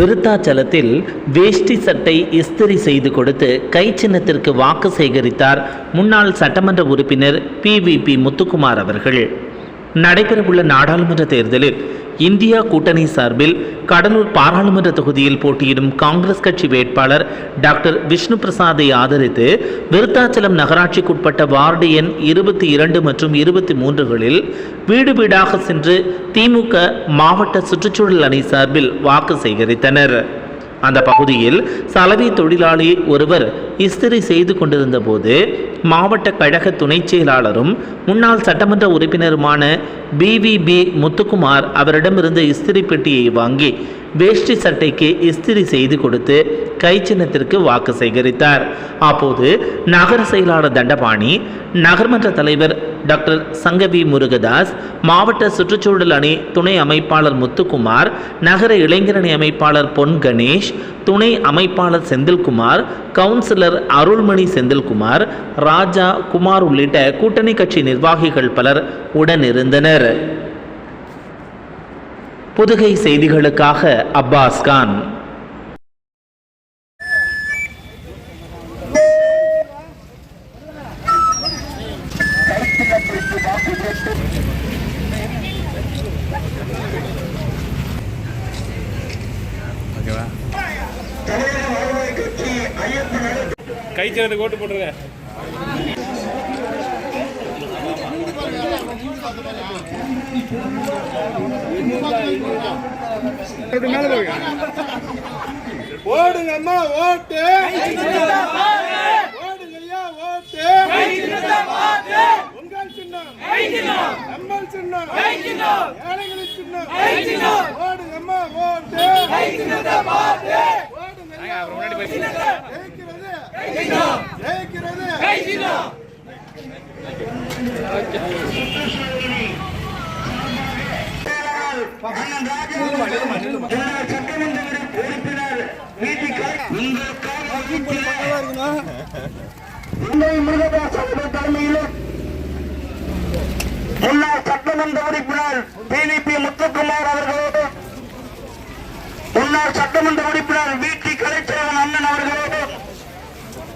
விருத்தாச்சலத்தில் வேஷ்டி சட்டை இஸ்திரி செய்து கொடுத்து கை சின்னத்திற்கு வாக்கு சேகரித்தார் முன்னாள் சட்டமன்ற உறுப்பினர் பிவிபி முத்துக்குமார் அவர்கள். நடைபெறவுள்ள நாடாளுமன்ற தேர்தலில் இந்தியா கூட்டணி சார்பில் கடலூர் பாராளுமன்ற தொகுதியில் போட்டியிடும் காங்கிரஸ் கட்சி வேட்பாளர் டாக்டர் விஷ்ணு பிரசாதை ஆதரித்து விருத்தாச்சலம் நகராட்சிக்குட்பட்ட வார்டு எண் இருபத்தி இரண்டு மற்றும் இருபத்தி மூன்றுகளில் வீடு வீடாக சென்று திமுக மாவட்ட சுற்றுச்சூழல் அணி சார்பில் வாக்கு சேகரித்தனர். அந்த பகுதியில் சலவை தொழிலாளி ஒருவர் இஸ்திரி செய்து கொண்டிருந்த போது மாவட்ட கழக துணைச் செயலாளரும் முன்னாள் சட்டமன்ற உறுப்பினருமான பிவிபி முத்துக்குமார் அவரிடமிருந்து இஸ்திரி பெட்டியை வாங்கி வேஷ்டி சட்டைக்கு இஸ்திரி செய்து கொடுத்து கை சின்னத்திற்கு வாக்கு சேகரித்தார். அப்போது நகர செயலாளர் தண்டபாணி நகர்மன்ற தலைவர் டாக்டர் சங்கவி முருகதாஸ் மாவட்ட சுற்றுச்சூழல் அணி துணை அமைப்பாளர் முத்துக்குமார் நகர இளைஞரணி அமைப்பாளர் பொன் கணேஷ் துணை அமைப்பாளர் செந்தில்குமார் கவுன்சிலர் அருள்மணி செந்தில்குமார் ராஜா குமார் உள்ளிட்ட கூட்டணி கட்சி நிர்வாகிகள் பலர் உடனிருந்தனர். புதுகை செய்திகளுக்காக அப்பாஸ் கான். ஓகேவா? கை சின்னத்துக்கு ஓட்டு போட்டுருங்க. ஓடுங்க அம்மா ஓட்டு ஓடுங்க ஐயா ஓட்டு உங்கள் சின்னம் சின்னம் ஏழைகளின் சின்னம் அம்மா முன்னாடி போய் ஜெயிக்கிறது ஜெயிக்கிறது முல்லை முருகதாஸ் அவர்கள் தலைமையிலும் முன்னாள் சட்டமன்ற உறுப்பினர் பிடிபி முத்துக்குமார் அவர்களோடு முன்னாள் சட்டமன்ற உறுப்பினர் வி